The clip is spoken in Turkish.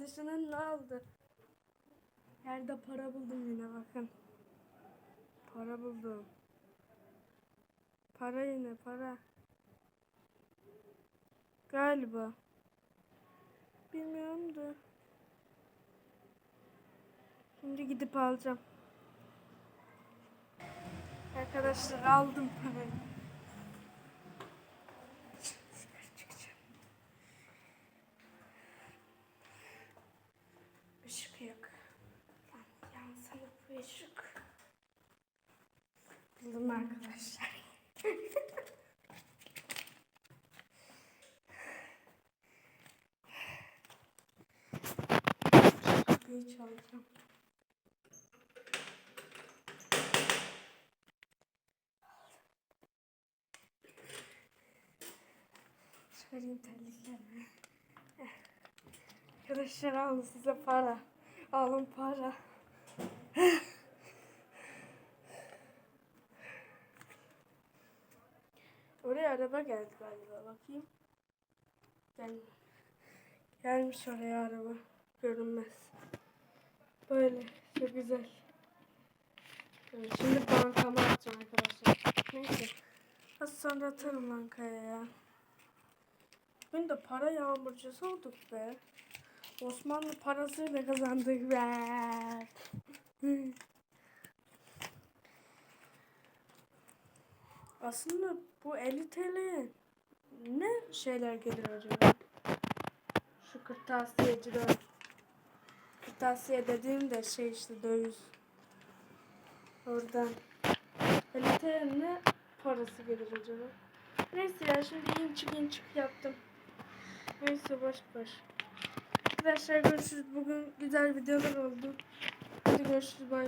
kardeşinin ne aldı? Yerde para buldum yine bakın. Para buldum. Para yine para. Galiba. Bilmiyorum da. Şimdi gidip alacağım. Arkadaşlar aldım parayı. Işık yok. Lan yansana bu ışık. Buldum arkadaşlar. Kapıyı çalacağım. Çıkarayım terliklerimi. Arkadaşlar alın size para. Alın para. Oraya araba geldi galiba bakayım. Gel. Gelmiş oraya araba. Görünmez. Böyle çok güzel. Evet, şimdi bankama atacağım arkadaşlar. Neyse. Az sonra atarım bankaya ya. Bugün de para yağmurcusu olduk be. Osmanlı parasıyla kazandık be. Aslında bu 50 TL ne şeyler gelir acaba? Şu kırtasiyeciler. Kırtasiye dediğim de şey işte döviz. Oradan. 50 TL ne parası gelir acaba? Neyse ya şimdi inçik inçik yaptım. Neyse boş boş. Arkadaşlar görüşürüz. Bugün güzel videolar oldu. Hadi görüşürüz. Bye.